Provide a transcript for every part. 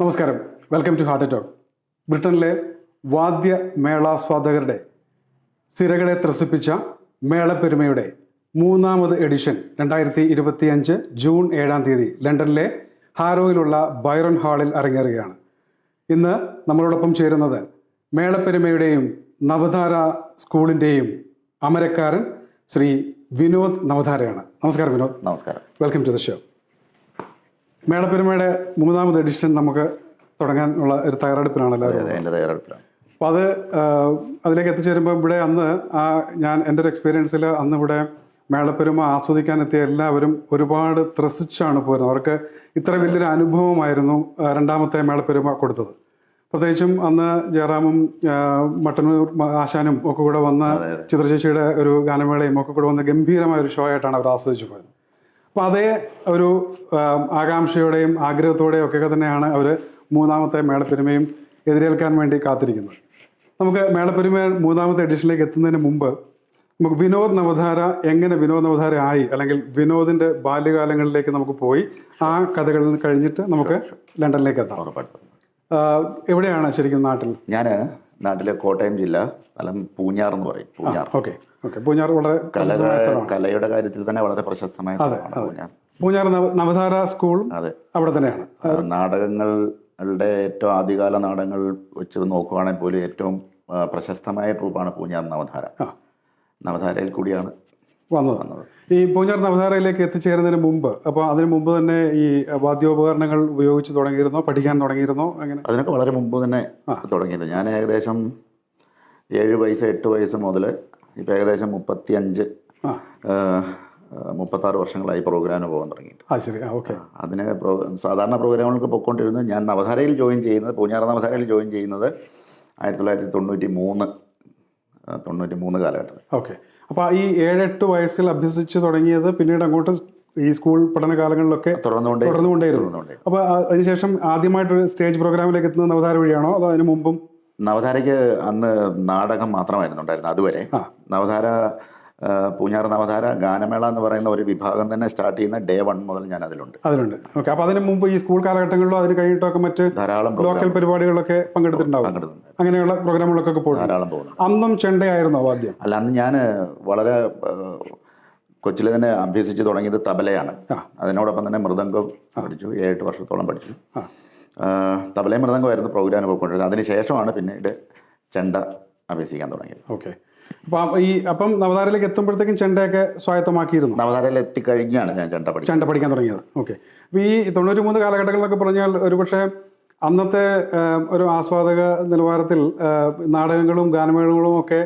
നമസ്കാരം. Welcome to heart talk ബ്രിട്ടനിലെ വാദ്യ മേളാസ്വാദകരുടെ സിരകളെ ത്രസിപ്പിച്ച മേളപ്പെരുമയുടെ മൂന്നാമത് എഡിഷൻ രണ്ടായിരത്തി ഇരുപത്തിയഞ്ച് ജൂൺ ഏഴാം തീയതി ലണ്ടനിലെ ഹാരോയിലുള്ള ബൈറൺ ഹാളിൽ അരങ്ങേറുകയാണ്. ഇന്ന് നമ്മളോടൊപ്പം ചേരുന്നത് മേളപ്പെരുമയുടെയും നവധാര സ്കൂളിന്റെയും അമരക്കാരൻ ശ്രീ വിനോദ് നവധാരയാണ്. നമസ്കാരം വിനോദ്. നമസ്കാരം. വെൽക്കം ടു ദ ഷോ മേളപ്പെരുമയുടെ മൂന്നാമത് എഡിഷൻ നമുക്ക് തുടങ്ങാനുള്ള ഒരു തയ്യാറെടുപ്പിനാണ് എല്ലാവരും തയ്യാറെടുപ്പിലാണ്. അപ്പോൾ അത് അതിലേക്ക് എത്തിച്ചേരുമ്പോൾ ഇവിടെ അന്ന് ആ ഞാൻ എന്റെ ഒരു എക്സ്പീരിയൻസിൽ അന്ന് ഇവിടെ മേളപ്പെരുമ ആസ്വദിക്കാൻ എത്തിയ എല്ലാവരും ഒരുപാട് ത്രസിച്ചാണ് പോരുന്നത്. അവർക്ക് ഇത്ര വലിയൊരു അനുഭവമായിരുന്നു രണ്ടാമത്തെ മേളപ്പെരുമ കൊടുത്തത്. പ്രത്യേകിച്ചും അന്ന് ജയറാമും മട്ടന്നൂർ ആശാനും ഒക്കെ കൂടെ വന്ന ചിത്രചേച്ചിയുടെ ഒരു ഗാനമേളയും ഒക്കെ കൂടെ വന്ന് ഗംഭീരമായ ഒരു ഷോ ആയിട്ടാണ് അവർ ആസ്വദിച്ചു പോയത്. അപ്പോൾ അതേ ഒരു ആകാംക്ഷയോടെയും ആഗ്രഹത്തോടെയും ഒക്കെ തന്നെയാണ് അവർ മൂന്നാമത്തെ മേളപ്പെരുമയും എതിരേൽക്കാൻ വേണ്ടി കാത്തിരിക്കുന്നത്. നമുക്ക് മേളപ്പെരുമ മൂന്നാമത്തെ എഡിഷനിലേക്ക് എത്തുന്നതിന് മുമ്പ് നമുക്ക് വിനോദ് നവധാര എങ്ങനെ വിനോദ് നവധാര ആയി അല്ലെങ്കിൽ വിനോദിന്റെ ബാല്യകാലങ്ങളിലേക്ക് നമുക്ക് പോയി ആ കഥകളിൽ നിന്ന് കഴിഞ്ഞിട്ട് നമുക്ക് ലണ്ടനിലേക്ക് എത്താം. എവിടെയാണ് ശരിക്കും നാട്ടിൽ? ഞാൻ നാട്ടിലെ കോട്ടയം ജില്ല സ്ഥലം പൂഞ്ഞാർ എന്ന് പറയും പൂഞ്ഞാർ. Okay okay. പൂഞ്ഞാർ വളരെ കല കലയുടെ കാര്യത്തിൽ തന്നെ വളരെ പ്രശസ്തമായ സ്ഥലമാണ് പൂഞ്ഞാർ. പൂഞ്ഞാർ നവധാര സ്കൂൾ അതെ. അവിടെ തന്നെയാണ്. നാടകങ്ങളുടെ ഏറ്റവും ആദ്യകാല നാടകങ്ങൾ വെച്ച് നോക്കുകയാണെങ്കിൽ പോലും ഏറ്റവും പ്രശസ്തമായ ട്രൂപ്പാണ് പൂഞ്ഞാർ നവധാര. നവധാരയിൽ കൂടിയാണ് വന്നത് ഈ പൂഞ്ഞാർ നവധാരയിലേക്ക് എത്തിച്ചേരുന്നതിന് മുമ്പ് അപ്പോൾ അതിന് മുമ്പ് തന്നെ ഈ വാദ്യോപകരണങ്ങൾ ഉപയോഗിച്ച് തുടങ്ങിയിരുന്നോ? പഠിക്കാൻ തുടങ്ങിയിരുന്നോ? അങ്ങനെ അതിനൊക്കെ വളരെ മുമ്പ് തന്നെ തുടങ്ങിയത് ഞാൻ ഏകദേശം ഏഴ് വയസ്സ് എട്ട് വയസ്സ് മുതൽ ഇപ്പം ഏകദേശം മുപ്പത്തി അഞ്ച് മുപ്പത്താറ് വർഷങ്ങളായി പ്രോഗ്രാമിന് പോകാൻ തുടങ്ങിയിട്ട്. ആ ശരി. ഓക്കെ. അതിന് സാധാരണ പ്രോഗ്രാമുകൾക്ക് പോയിക്കൊണ്ടിരുന്നു ഞാൻ നവധാരയിൽ ജോയിൻ ചെയ്യുന്നത് പൂഞ്ഞാറ നവധാരയിൽ ജോയിൻ ചെയ്യുന്നത് ആയിരത്തി തൊള്ളായിരത്തി തൊണ്ണൂറ്റി മൂന്ന് തൊണ്ണൂറ്റി മൂന്ന് കാലഘട്ടത്തിൽ. ഓക്കെ. അപ്പോൾ ഈ ഏഴെട്ട് വയസ്സിൽ അഭ്യസിച്ച് തുടങ്ങിയത് പിന്നീട് അങ്ങോട്ട് ഈ സ്കൂൾ പഠന കാലങ്ങളിലൊക്കെ തുടർന്നുകൊണ്ടേയിരുന്നു. തുടർന്നുകൊണ്ടേ അപ്പോൾ അതിനുശേഷം ആദ്യമായിട്ടൊരു സ്റ്റേജ് പ്രോഗ്രാമിലേക്ക് എത്തുന്നത് നവധാര വഴിയാണോ? അതോ അതിന് മുമ്പും? നവധാരയ്ക്ക് അന്ന് നാടകം മാത്രമായിരുന്നു ഉണ്ടായിരുന്നത് അതുവരെ. ആ. നവധാര അവതാര ഗാനമേള എന്ന് പറയുന്ന ഒരു വിഭാഗം തന്നെ സ്റ്റാർട്ട് ചെയ്യുന്ന ഡേ വൺ മുതൽ ഞാൻ അതിലുണ്ട്. അതിലുണ്ട്. ഓക്കെ അപ്പോൾ അതിന് മുമ്പ് ഈ സ്കൂൾ കാലഘട്ടങ്ങളിലോ അതിന് കഴിഞ്ഞിട്ടൊക്കെ മറ്റ് ധാരാളം ലോക്കൽ പരിപാടികളൊക്കെ പങ്കെടുത്തിട്ടുണ്ടാവും? അങ്ങനെയുള്ള പ്രോഗ്രാമുകളൊക്കെ പോകും ധാരാളം പോകുന്നു അന്നും ചെണ്ടയായിരുന്നു ആദ്യം? അല്ല അന്ന് ഞാൻ വളരെ കൊച്ചിലെ തന്നെ അഭ്യസിച്ച് തുടങ്ങിയത് തബലയാണ്. അതിനോടൊപ്പം തന്നെ മൃദംഗം പഠിച്ചു ഏഴെട്ട് വർഷത്തോളം പഠിച്ചു. തബലയും മൃദംഗമായിരുന്നു പ്രോഗ്രാം പോയിക്കൊണ്ടിരുന്നത് അതിന് ശേഷമാണ് പിന്നീട് ചെണ്ട അഭ്യസിക്കാൻ തുടങ്ങിയത്. ഓക്കെ. അപ്പം ഈ അപ്പം നവതാരയിലേക്ക് എത്തുമ്പോഴത്തേക്കും ചെണ്ടയൊക്കെ സ്വായത്തമാക്കിയിരുന്നു. നവതാരയിൽ എത്തിക്കഴിഞ്ഞാണ് ഞാൻ ചെണ്ട പഠിച്ചത് ചെണ്ട പഠിക്കാൻ തുടങ്ങിയത്. ഓക്കെ. അപ്പോൾ ഈ തൊണ്ണൂറ്റി മൂന്ന് കാലഘട്ടങ്ങളൊക്കെ പറഞ്ഞാൽ ഒരുപക്ഷെ അന്നത്തെ ഒരു ആസ്വാദക നിലവാരത്തിൽ നാടകങ്ങളും ഗാനമേളങ്ങളും ഒക്കെ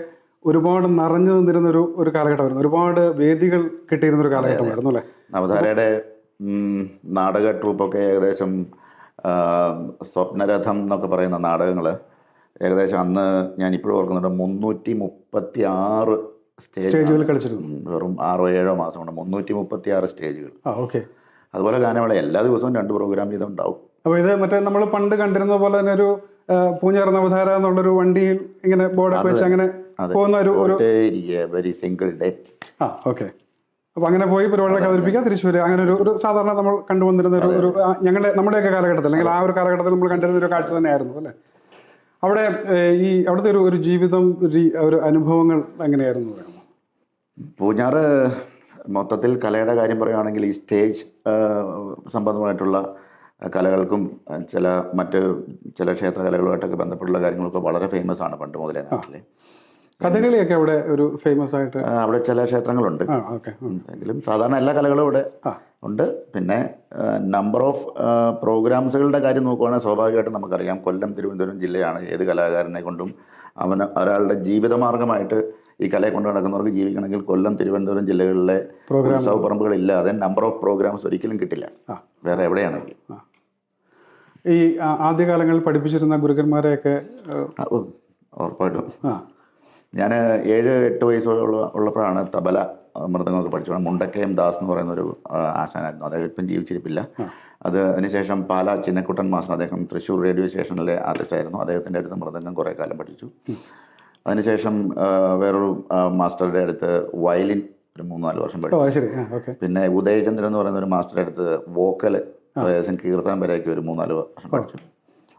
ഒരുപാട് നിറഞ്ഞു നിന്നിരുന്ന ഒരു ഒരു കാലഘട്ടമായിരുന്നു. ഒരുപാട് വേദികൾ കിട്ടിയിരുന്ന ഒരു കാലഘട്ടമായിരുന്നു അല്ലേ? നവതാരയുടെ നാടക ട്രൂപ്പൊക്കെ ഏകദേശം സ്വപ്നരഥം എന്നൊക്കെ പറയുന്ന നാടകങ്ങൾ ഏകദേശം അന്ന് ഞാൻ ഇപ്പോഴും ഓർക്കുന്നുണ്ട് മുന്നൂറ്റി മുപ്പത്തി ആറ് സ്റ്റേജുകൾ കളിച്ചിരുന്നു. വെറും ആറോ ഏഴോ മാസം കൊണ്ട് മുന്നൂറ്റി മുപ്പത്തി ആറ് സ്റ്റേജുകൾ ഓക്കെ. അതുപോലെ ഗാനമേള എല്ലാ ദിവസവും രണ്ട് പ്രോഗ്രാം വീതം ഉണ്ടാവും അപ്പോൾ ഇത് മറ്റേ നമ്മൾ പണ്ട് കണ്ടിരുന്ന പോലെ തന്നെ ഒരു പൂഞ്ഞാർ നവധാര എന്നുള്ളൊരു വണ്ടിയിൽ ഇങ്ങനെ ബോർഡൊക്കെ വെച്ച് അങ്ങനെ പോകുന്ന ഒരു ഒരു വെരി സിംഗിൾ ഡേ ആ ഓക്കെ. അപ്പൊ അങ്ങനെ പോയി പരിപാടികളൊക്കെ അവതരിപ്പിക്കുക. തിരിച്ചു വരിക അങ്ങനെ ഒരു ഒരു സാധാരണ നമ്മൾ കണ്ടുവന്നിരുന്ന ഒരു ഒരു ഞങ്ങളുടെ നമ്മുടെയൊക്കെ കാലഘട്ടത്തിൽ അല്ലെങ്കിൽ ആ ഒരു കാലഘട്ടത്തിൽ നമ്മൾ കണ്ടിരുന്ന ഒരു കാഴ്ച തന്നെയായിരുന്നു അല്ലേ? അവിടെ ഈ അവിടുത്തെ ഒരു ഒരു ജീവിതം ഒരു അനുഭവങ്ങൾ എങ്ങനെയായിരുന്നു? പൂഞ്ഞാറ് മൊത്തത്തിൽ കലയുടെ കാര്യം പറയുകയാണെങ്കിൽ ഈ സ്റ്റേജ് സംബന്ധമായിട്ടുള്ള കലകൾക്കും ചില മറ്റ് ചില ക്ഷേത്ര കലകളുമായിട്ടൊക്കെ ബന്ധപ്പെട്ടുള്ള കാര്യങ്ങളൊക്കെ വളരെ ഫേമസ് ആണ് പണ്ട് മുതലേ നാട്ടിൽ കഥകളിയൊക്കെ അവിടെ ഒരു ഫേമസ് ആയിട്ട് അവിടെ ചില ക്ഷേത്രങ്ങളുണ്ട്. എങ്കിലും സാധാരണ എല്ലാ കലകളും ഇവിടെ. ഉണ്ട്. പിന്നെ നമ്പർ ഓഫ് പ്രോഗ്രാംസുകളുടെ കാര്യം നോക്കുകയാണെങ്കിൽ സ്വാഭാവികമായിട്ടും നമുക്കറിയാം. കൊല്ലം തിരുവനന്തപുരം ജില്ലയാണ് ഏത് കലാകാരനെ കൊണ്ടും അവന് ഒരാളുടെ ജീവിതമാർഗമായിട്ട് ഈ കലയെ കൊണ്ട് നടക്കുന്നവർക്ക് ജീവിക്കണമെങ്കിൽ കൊല്ലം തിരുവനന്തപുരം ജില്ലകളിലെ ഉത്സവ ഇല്ലാതെ നമ്പർ ഓഫ് പ്രോഗ്രാംസ് ഒരിക്കലും കിട്ടില്ല. ആ. വേറെ എവിടെയാണെങ്കിൽ ഈ ആദ്യകാലങ്ങളിൽ പഠിപ്പിച്ചിരുന്ന ഗുരുക്കന്മാരെയൊക്കെ ഉറപ്പായിട്ടും. ആ. ഞാൻ ഏഴ് എട്ട് വയസ്സുള്ള ഉള്ളപ്പോഴാണ് തബല മൃദംഗമൊക്കെ പഠിച്ചത് മുണ്ടക്കയം ദാസ് എന്ന് പറയുന്ന ഒരു ആശാനായിരുന്നു. അദ്ദേഹം ഇപ്പം ജീവിച്ചിരിപ്പില്ല. അത് അതിനുശേഷം പാല ചിന്നക്കുട്ടൻ മാസ്റ്റർ അദ്ദേഹം തൃശ്ശൂർ റേഡിയോ സ്റ്റേഷനിലെ ആർട്ടിസ്റ്റായിരുന്നു അദ്ദേഹത്തിന്റെ അടുത്ത് മൃദംഗം കുറേ കാലം പഠിച്ചു. അതിനുശേഷം വേറൊരു മാസ്റ്ററുടെ അടുത്ത് വയലിൻ ഒരു മൂന്ന് നാല് വർഷം പഠിച്ചു. പിന്നെ ഉദയചന്ദ്രൻ എന്ന് പറയുന്ന ഒരു മാസ്റ്ററുടെ അടുത്ത് വോക്കൽ ഏകദേശം കീർത്തനം വരെയൊക്കെ ഒരു മൂന്നാൽ വർഷം പഠിച്ചു.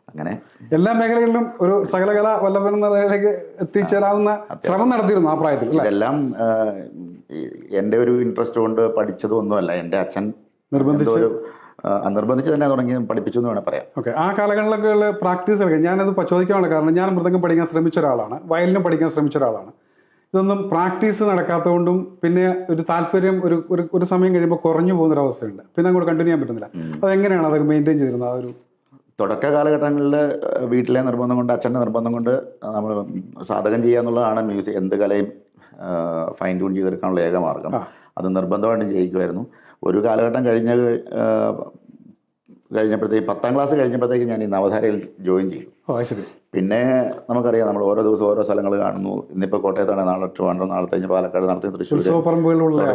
അങ്ങനെ. എല്ലാ മേഖലകളിലും ഒരു സകലകല വല്ലഭൻ എന്ന നിലയിലേക്ക് എത്തിച്ചേരാവുന്ന ശ്രമം നടത്തിയിരുന്നു ആ പ്രായത്തിൽ എല്ലാം എന്റെ ഒരു ഇൻട്രസ്റ്റ് കൊണ്ട് പഠിച്ചതൊന്നുമല്ല. എന്റെ അച്ഛൻ നിർബന്ധിച്ച്? നിർബന്ധിച്ച് തന്നെ തുടങ്ങി പഠിപ്പിച്ചു എന്ന് വേണം പറയാം. ഓക്കെ. ആ കാലങ്ങളിലൊക്കെ പ്രാക്ടീസ് ഞാനത് പ- ചോദിക്കാനുള്ള കാരണം ഞാൻ മൃദംഗം പഠിക്കാൻ ശ്രമിച്ച ഒരാളാണ്. വയലിനും പഠിക്കാൻ ശ്രമിച്ച ഒരാളാണ്. ഇതൊന്നും പ്രാക്ടീസ് നടക്കാത്തതുകൊണ്ടും പിന്നെ ഒരു താല്പര്യം ഒരു ഒരു ഒരു സമയം കഴിയുമ്പോൾ കുറഞ്ഞു പോകുന്ന ഒരു അവസ്ഥയുണ്ട് പിന്നെ അങ്ങോട്ട് കണ്ടിന്യൂ ചെയ്യാൻ പറ്റുന്നില്ല. അതെങ്ങനെയാണ് അതൊക്കെ മെയിന്റെയിൻ ചെയ്തിരുന്നത്? ആ ഒരു തുടക്ക കാലഘട്ടങ്ങളിൽ വീട്ടിലെ നിർബന്ധം കൊണ്ട് അച്ഛന്റെ നിർബന്ധം കൊണ്ട് നമ്മൾ സാധകം ചെയ്യുക എന്നുള്ളതാണ് മ്യൂസിക് എന്ത് കലയും ഫൈൻ ട്യൂൺ ചെയ്തെടുക്കാനുള്ള ഏക മാർഗം. അത് നിർബന്ധമായിട്ടും ചെയ്യിക്കുമായിരുന്നു. ഒരു കാലഘട്ടം കഴിഞ്ഞ കഴിഞ്ഞപ്പോഴത്തേക്ക് പത്താം ക്ലാസ് കഴിഞ്ഞപ്പോഴത്തേക്ക് ഞാൻ ഈ നവധാരയിൽ ജോയിൻ ചെയ്തു. പിന്നെ നമുക്കറിയാം നമ്മൾ ഓരോ ദിവസം ഓരോ സ്ഥലങ്ങൾ കാണുന്നു. ഇന്നിപ്പോൾ കോട്ടയത്താണ് നാളെ ട്രിവാൻഡ്രം നാളെ കഴിഞ്ഞ് പാലക്കാട് നടത്തി തൃശ്ശൂർ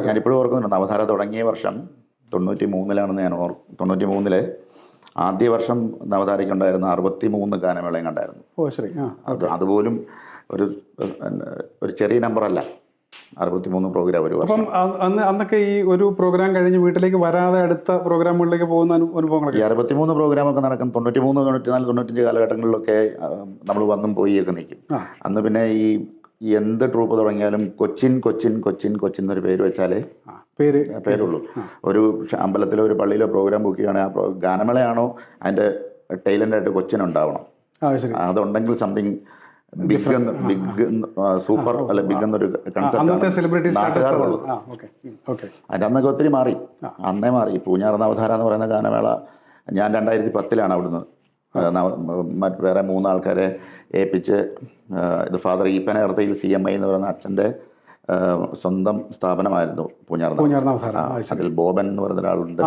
ഞാനിപ്പോഴും ഓർക്കുന്നുണ്ട് നവധാര തുടങ്ങിയ വർഷം തൊണ്ണൂറ്റി മൂന്നിലാണെന്ന് ഞാൻ ഓർ തൊണ്ണൂറ്റി മൂന്നിലെ ആദ്യ വർഷം നവതാരയ്ക്കുണ്ടായിരുന്ന അറുപത്തി മൂന്ന് ഗാനമേളയും കണ്ടായിരുന്നു. ഓ ശരി. ആ അതുപോലും ഒരു ഒരു ചെറിയ നമ്പറല്ല. അറുപത്തി മൂന്ന് പ്രോഗ്രാം ഒരു അപ്പം അന്ന് അന്നൊക്കെ ഈ ഒരു പ്രോഗ്രാം കഴിഞ്ഞ് വീട്ടിലേക്ക് വരാതെ അടുത്ത പ്രോഗ്രാമുകളിലേക്ക് പോകുന്ന അനുഭവങ്ങളൊക്കെ ഈ അനുഭവങ്ങളൊക്കെ അറുപത്തിമൂന്ന് പ്രോഗ്രാമൊക്കെ നടക്കും തൊണ്ണൂറ്റി മൂന്ന് തൊണ്ണൂറ്റിനാല് തൊണ്ണൂറ്റഞ്ച് കാലഘട്ടങ്ങളിലൊക്കെ നമ്മൾ വന്നും പോയിയൊക്കെ നിൽക്കും. അന്ന് പിന്നെ ഈ എന്ത് ട്രൂപ്പ് തുടങ്ങിയാലും കൊച്ചിൻ കൊച്ചിൻ കൊച്ചിൻ കൊച്ചിൻ എന്നൊരു പേര് വെച്ചാലേ പേര്. പേരുള്ളൂ. ഒരു അമ്പലത്തിലെ ഒരു പള്ളിയിലോ പ്രോഗ്രാം ബുക്ക് ചെയ്യുകയാണെങ്കിൽ ആ ഗാനമേളയാണോ അതിന്റെ ടൈലന്റായിട്ട് കൊച്ചിൻ ഉണ്ടാവണം ആ ശരി. അതുണ്ടെങ്കിൽ സംതിങ് ബിഗ് ബിഗ് സൂപ്പർ അല്ല ബിഗ് എന്നൊരു കൺസെപ്റ്റ് ഓക്കെ അതിന്റെ അന്നൊക്കെ ഒത്തിരി മാറി. അന്നേ മാറി. പൂഞ്ഞാർ അവതാര എന്ന് പറയുന്ന ഗാനമേള ഞാൻ രണ്ടായിരത്തി പത്തിലാണ് അവിടുന്ന് മറ്റ് വേറെ മൂന്നാൾക്കാരെ ഏൽപ്പിച്ച് ഇത് ഫാദർ ഈപ്പന ഇർത്തയിൽ സി എം ഐ എന്ന് പറയുന്ന അച്ഛന്റെ സ്വന്തം സ്ഥാപനമായിരുന്നു ആ അതിൽ ബോബൻ എന്ന് പറയുന്ന ഒരാളുണ്ട്.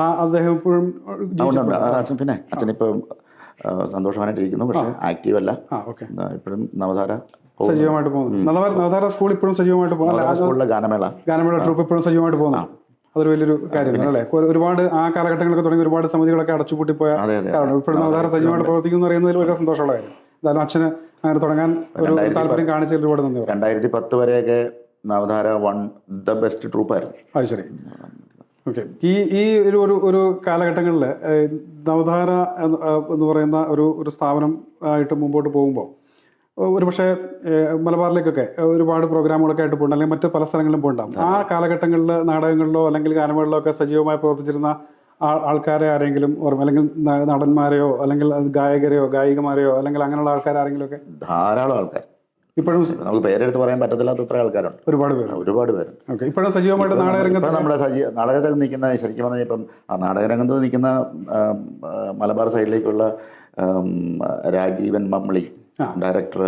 അദ്ദേഹം ഉണ്ട്. അച്ഛൻ പിന്നെ അച്ഛനിപ്പോൾ സന്തോഷവാനായിട്ടിരിക്കുന്നു. പക്ഷേ ആക്റ്റീവ് അല്ല ഇപ്പോഴും നവതാര സജീവമായിട്ട് പോകുന്നു. നവധാര സ്കൂൾ ഇപ്പോഴും സജീവമായിട്ട് പോകുന്നു. സ്കൂളിലെ ഗാനമേള. ഗാനമേള ട്രൂപ്പ് ഇപ്പോഴും സജീവമായിട്ട് പോകുന്നു. അതൊരു വലിയൊരു കാര്യമാണ് അല്ലേ? ഒരുപാട് ആ കാലഘട്ടങ്ങളൊക്കെ തുടങ്ങി ഒരുപാട് സമിതികളൊക്കെ അടച്ചുപൂട്ടിപ്പോയ കാരണം ഇപ്പോഴും നവതാര സജീവമായിട്ട് പ്രവർത്തിക്കുന്നു അറിയുന്നതിൽ വളരെ സന്തോഷമുള്ള കാര്യം. എന്തായാലും അച്ഛന് അങ്ങനെ തുടങ്ങാൻ ഒരു താല്പര്യം കാണിച്ചതിൽ ഒരുപാട് നന്ദി രണ്ടായിരത്തി പത്ത് വരെയൊക്കെ നവധാര വൺ ദ ബെസ്റ്റ് ട്രൂപ്പായിരുന്നു. അത് ശരി. ഓക്കെ ഈ ഈ ഒരു ഒരു ഒരു കാലഘട്ടങ്ങളിൽ നവധാര എന്ന് പറയുന്ന ഒരു ഒരു സ്ഥാപനം ആയിട്ട് മുമ്പോട്ട് പോകുമ്പോൾ ഒരു പക്ഷേ മലബാറിലേക്കൊക്കെ ഒരുപാട് പ്രോഗ്രാമുകളൊക്കെ ആയിട്ട് പോകുന്നുണ്ട് അല്ലെങ്കിൽ മറ്റ് പല സ്ഥലങ്ങളിലും പോകുന്നുണ്ടാവും ആ. കാലഘട്ടങ്ങളിൽ നാടകങ്ങളിലോ അല്ലെങ്കിൽ ഗാനമേളിലോ ഒക്കെ സജീവമായി പ്രവർത്തിച്ചിരുന്ന ആ- ആൾക്കാരെ ആരെങ്കിലും ഓർമ്മ അല്ലെങ്കിൽ നടന്മാരെയോ അല്ലെങ്കിൽ ഗായകരെയോ ഗായികമാരെയോ അല്ലെങ്കിൽ അങ്ങനെയുള്ള ആൾക്കാരെ ആരെങ്കിലും ഒക്കെ ധാരാളം ആൾക്കാർ ഇപ്പോഴും നമുക്ക് പേരെടുത്ത് പറയാൻ പറ്റത്തില്ലാത്ത അത്ര ആൾക്കാരുണ്ട്. ഒരുപാട് പേര്. ഒരുപാട് പേരുണ്ട് ഓക്കെ ഇപ്പോഴും സജീവമായിട്ട് നാടകരംഗത്ത് നമ്മുടെ സജീവ നാടകരംഗത്ത് നിൽക്കുന്ന ശരിക്കും പറഞ്ഞാൽ ഇപ്പം ആ നാടകരംഗത്ത് നിൽക്കുന്ന മലബാർ സൈഡിലേക്കുള്ള രാജീവൻ മമ്മിളി ഡയറക്ടർ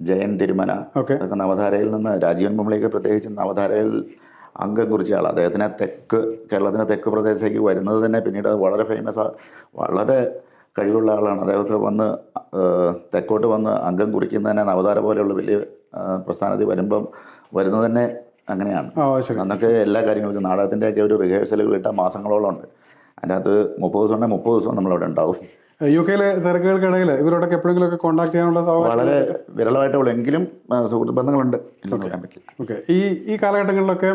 ജയൻ തിരുമന ഓക്കെ. അതൊക്കെ നവധാരയിൽ നിന്ന് രാജീവൻ മമ്മിളിയൊക്കെ പ്രത്യേകിച്ച് നവധാരയിൽ അംഗം കുറിച്ച ആൾ അദ്ദേഹത്തിനെ തെക്ക് കേരളത്തിന്റെ തെക്ക് പ്രദേശത്തേക്ക് വരുന്നത് തന്നെ പിന്നീട് വളരെ ഫേമസ് വളരെ കഴിവുള്ള ആളാണ്. അദ്ദേഹത്തെ വന്ന് തെക്കോട്ട് വന്ന് അംഗം കുറിക്കുന്നതന്നെ നവതാര പോലെയുള്ള വലിയ പ്രസ്ഥാനത്തിൽ വരുമ്പം വരുന്നത് തന്നെ അങ്ങനെയാണ്. അന്നൊക്കെ എല്ലാ കാര്യങ്ങൾക്കും നാടകത്തിന്റെയൊക്കെ ഒരു റിഹേഴ്സലുകൾ ഇട്ട മാസങ്ങളോളം ഉണ്ട്. അതിന്റെ അകത്ത് മുപ്പത് ദിവസം ഉണ്ടെങ്കിൽ മുപ്പത് ദിവസം നമ്മളവിടെ ഉണ്ടാവും. യു കെയിലെ തിരക്കുകൾക്കിടയിൽ ഇവരോടൊക്കെ എപ്പോഴെങ്കിലുമൊക്കെ കോൺടാക്ട് ചെയ്യാനുള്ള വളരെ വിരളമായിട്ടുള്ള എങ്കിലും സുഹൃത്ത് ബന്ധങ്ങളുണ്ട് ഓക്കെ. ഈ ഈ കാലഘട്ടങ്ങളിലൊക്കെ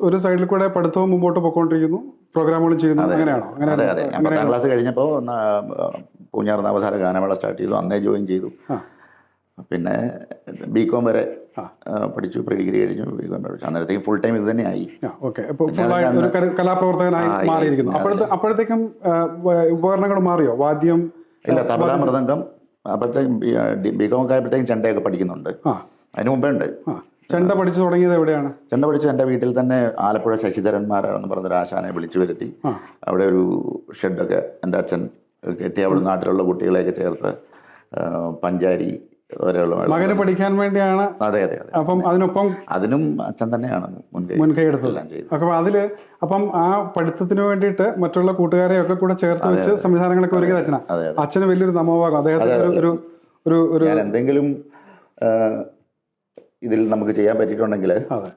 ഒരു സൈഡിൽ കൂടെ പഠിത്തവും മുമ്പോട്ട് പോയിക്കൊണ്ടിരിക്കുന്നു. പ്രോഗ്രാമുകളും ചെയ്യുന്നു അങ്ങനെയാണോ? അങ്ങനെ അതെ അതെ. ഞാൻ പത്താം ക്ലാസ് കഴിഞ്ഞപ്പോൾ പൂഞ്ഞാർ നവധാര ഗാനമേള സ്റ്റാർട്ട് ചെയ്തു. അന്നേ ജോയിൻ ചെയ്തു. പിന്നെ ബി കോം വരെ പഠിച്ചു. പ്രീ ഡിഗ്രി കഴിഞ്ഞു. ബി കോം പഠിച്ചു. അന്നേരത്തേക്കും ഫുൾ ടൈം ഇത് തന്നെയായി. ഓക്കെ കലാപ്രവർത്തകനായി മാറിയിരിക്കുന്നു. അപ്പോഴത്തെ അപ്പോഴത്തേക്കും ഉപകരണങ്ങൾ മാറിയോ? വാദ്യം ഇല്ല തബല മൃദംഗം. അപ്പോഴത്തേക്കും ബി കോം ഒക്കെ ആയപ്പോഴത്തേക്കും ചെണ്ടയൊക്കെ പഠിക്കുന്നുണ്ട്. അതിന് മുമ്പേ ഉണ്ട്. ചെണ്ട പഠിച്ചു തുടങ്ങിയത് എവിടെയാണ്? ചെണ്ട പഠിച്ചു എന്റെ വീട്ടിൽ തന്നെ ആലപ്പുഴ ശശിധരന്മാരാണെന്ന് പറഞ്ഞൊരു ആശാനെ വിളിച്ചു വരുത്തി. അവിടെ ഒരു ഷെഡൊക്കെ എന്റെ അച്ഛൻ കെട്ടി അവിടെ നാട്ടിലുള്ള കുട്ടികളെയൊക്കെ ചേർത്ത് പഞ്ചാരി മകന് പഠിക്കാൻ വേണ്ടിയാണ്. അതെ അതെ അപ്പം അതിനൊപ്പം അതിനും അച്ഛൻ തന്നെയാണ് മുൻകൈ എടുത്തത്. അപ്പം അതിൽ അപ്പം ആ പഠിത്തത്തിന് വേണ്ടിയിട്ട് മറ്റുള്ള കൂട്ടുകാരെ ഒക്കെ കൂടെ ചേർത്ത് വെച്ച് സംവിധാനങ്ങളൊക്കെ ഒരുക്കിയത് അച്ഛനാ. അച്ഛന് വലിയൊരു നമോഭാഗം അദ്ദേഹത്തിന് ഒരു ഒരു ഒരു എന്തെങ്കിലും ഇതിൽ നമുക്ക് ചെയ്യാൻ പറ്റിയിട്ടുണ്ടെങ്കിൽ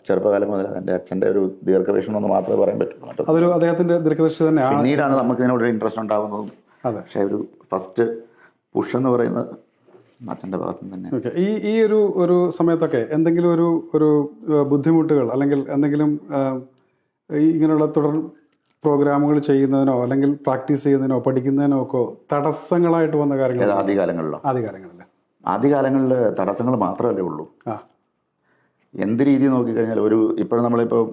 ചെറുപ്പകാലം മുതൽ എന്റെ അച്ഛന്റെ ഒരു ദീർഘവീക്ഷണം എന്ന് മാത്രമേ പറയാൻ പറ്റുള്ളൂ. അതൊരു അദ്ദേഹത്തിന്റെ ദീർഘദൃഷ്ടി തന്നെയാണ് പിന്നീടാണ് നമുക്ക് ഇതിനോട് ഇൻട്രസ്റ്റ് ഉണ്ടാകുന്നതും പക്ഷേ ഒരു ഫസ്റ്റ് പുഷ് എന്ന് പറയുന്നത് അച്ഛന്റെ ഭാഗത്തു തന്നെ ഓക്കെ ഈ ഈ ഒരു ഒരു സമയത്തൊക്കെ എന്തെങ്കിലും ഒരു ഒരു ബുദ്ധിമുട്ടുകൾ അല്ലെങ്കിൽ എന്തെങ്കിലും ഇങ്ങനെയുള്ള തുടർ പ്രോഗ്രാമുകൾ ചെയ്യുന്നതിനോ അല്ലെങ്കിൽ പ്രാക്ടീസ് ചെയ്യുന്നതിനോ പഠിക്കുന്നതിനോ ഒക്കെ തടസ്സങ്ങളായിട്ട് വന്ന കാര്യങ്ങൾ ആദ്യകാലങ്ങളിലോ? ആദ്യകാലങ്ങളിൽ ആദ്യകാലങ്ങളിൽ തടസ്സങ്ങൾ മാത്രമല്ലേ ഉള്ളൂ. എന്ത് രീതി നോക്കിക്കഴിഞ്ഞാൽ ഒരു ഇപ്പോഴും നമ്മളിപ്പോൾ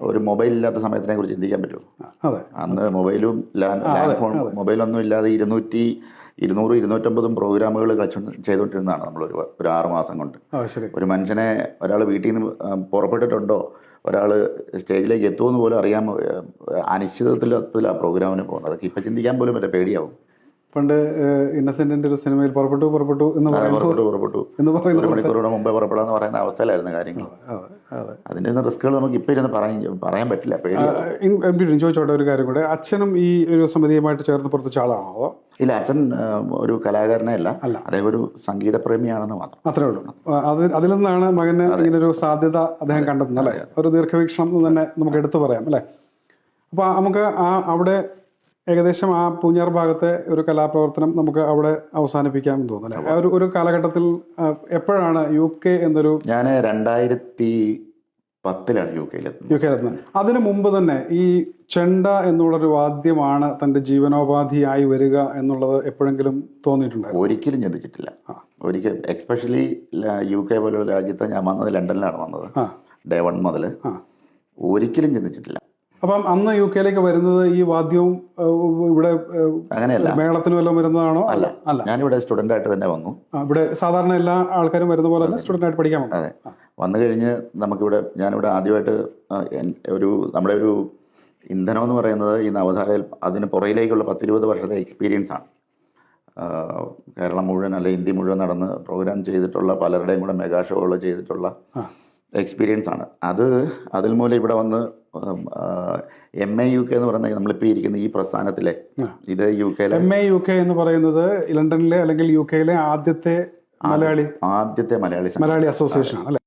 ഒരു മൊബൈൽ ഇല്ലാത്ത സമയത്തിനെ കുറിച്ച് ചിന്തിക്കാൻ പറ്റുമോ? അതെ. അന്ന് മൊബൈലും ലാൻഡ് ഫോൺ മൊബൈലൊന്നും ഇല്ലാതെ ഇരുന്നൂറ്റി ഇരുന്നൂറ് ഇരുന്നൂറ്റമ്പതും പ്രോഗ്രാമുകൾ കളിച്ചു ചെയ്തുകൊണ്ടിരുന്നതാണ് നമ്മൾ ഒരു ആറ് മാസം കൊണ്ട്. ഒരു മനുഷ്യനെ ഒരാൾ വീട്ടിൽ നിന്ന് പുറപ്പെട്ടിട്ടുണ്ടോ? ഒരാൾ സ്റ്റേജിലേക്ക് എത്തുമെന്ന് പോലും അറിയാൻ അനിശ്ചിതത്തിലാണ് പ്രോഗ്രാമിന് പോകുന്നത്. അതൊക്കെ ഇപ്പം ചിന്തിക്കാൻ പോലും പറ്റില്ല പേടിയാവും. പണ്ട് ഇന്നസെന്റിന്റെ ഒരു സിനിമയിൽ പുറപ്പെട്ടു പുറപ്പെട്ടു എന്ന് പുറപ്പെട്ടു പുറപ്പെട്ടു. എന്ന് ഒരു പറയുന്നത് മണിക്കൂറുടെ മുമ്പേ പുറപ്പെടാന്ന് പറയുന്ന അവസ്ഥയിലായിരുന്നു കാര്യങ്ങൾ. അതെ അതെ. അതിന്റെ റിസ്കുകൾ നമുക്ക് ഇപ്പം ഇരുന്ന് പറയാൻ പറയാൻ പറ്റില്ല പേടിയാവും. ഇൻ- എം പി ചോദിച്ചോട്ടെ ഒരു കാര്യം കൂടെ. അച്ഛനും ഈ ഒരു സമിതിയുമായിട്ട് ചേർന്ന് പുറത്തിച്ച ആളാണോ ഇല്ല അച്ഛൻ ഒരു കലാകാരനെ അല്ല. അല്ല. അദ്ദേഹം ഒരു സംഗീതപ്രേമിയാണെന്ന് മാത്രം. അത്രേ ഉള്ളൂ. അത് അതിൽ നിന്നാണ് മകന് ഇങ്ങനെ ഒരു സാധ്യത അദ്ദേഹം കണ്ടെത്തുന്നത് അല്ലേ? ഒരു ദീർഘവീക്ഷണം എന്ന് തന്നെ നമുക്ക് എടുത്തു പറയാം അല്ലേ? അപ്പൊ നമുക്ക് ആ അവിടെ ഏകദേശം ആ പൂഞ്ഞാർ ഭാഗത്തെ ഒരു കലാപ്രവർത്തനം നമുക്ക് അവിടെ അവസാനിപ്പിക്കാമെന്ന് തോന്നുന്നു ആ ഒരു ഒരു കാലഘട്ടത്തിൽ എപ്പോഴാണ് യു കെ എന്നൊരു ഞാൻ രണ്ടായിരത്തി പത്തിലാണ് യു കെയിലെത്തുന്നത് യു കെയിലെത്തുന്നത് അതിനു മുമ്പ് തന്നെ ഈ ചെണ്ട എന്നുള്ളൊരു വാദ്യമാണ് തന്റെ ജീവനോപാധിയായി വരിക എന്നുള്ളത് എപ്പോഴെങ്കിലും തോന്നിയിട്ടുണ്ടായിരുന്നു? ഒരിക്കലും ചിന്തിച്ചിട്ടില്ല ഒരിക്കലും. എക്സ്പെഷ്യലി യു കെ പോലുള്ള രാജ്യത്ത് ഞാൻ വന്നത് ലണ്ടനിലാണ് വന്നത്. ഡേ വൺ മുതൽ ഒരിക്കലും ചിന്തിച്ചിട്ടില്ല അപ്പം അന്ന് യു കെയിലേക്ക് വരുന്നത് ഈ വാദ്യവും ഇവിടെ അങ്ങനെയല്ല. മേളത്തിന് വല്ലതും വരുന്നതാണോ? അല്ല. അല്ല ഞാനിവിടെ സ്റ്റുഡന്റ് ആയിട്ട് തന്നെ വന്നു. ഇവിടെ സാധാരണ എല്ലാ ആൾക്കാരും വരുന്ന പോലെ തന്നെ സ്റ്റുഡന്റ് ആയിട്ട് പഠിക്കാൻ വന്നു അതെ. വന്നു കഴിഞ്ഞ് നമുക്കിവിടെ ഞാനിവിടെ ആദ്യമായിട്ട് ഒരു നമ്മുടെ ഒരു ഇന്ധനം എന്ന് പറയുന്നത് ഈ നവധാരയിൽ അതിന് പുറയിലേക്കുള്ള പത്തിരുപത് വർഷത്തെ എക്സ്പീരിയൻസ് ആണ്. കേരളം മുഴുവൻ അല്ലെ ഇന്ത്യ മുഴുവൻ നടന്ന് പ്രോഗ്രാം ചെയ്തിട്ടുള്ള പലരുടെയും കൂടെ മെഗാ ഷോകൾ ചെയ്തിട്ടുള്ള. എക്സ്പീരിയൻസ് ആണ്. അത് അതിൽ മൂലം ഇവിടെ വന്ന് എം എ യു കെ എന്ന് പറയുന്ന നമ്മളിപ്പോൾ ഇരിക്കുന്ന ഈ പ്രസ്ഥാനത്തിലെ ഇത് U K M A U K എന്ന് പറയുന്നത് ലണ്ടനിലെ അല്ലെങ്കിൽ യു കെയിലെ ആദ്യത്തെ മലയാളി. ആദ്യത്തെ മലയാളി. മലയാളി അസോസിയേഷൻ ആണ് അല്ലേ?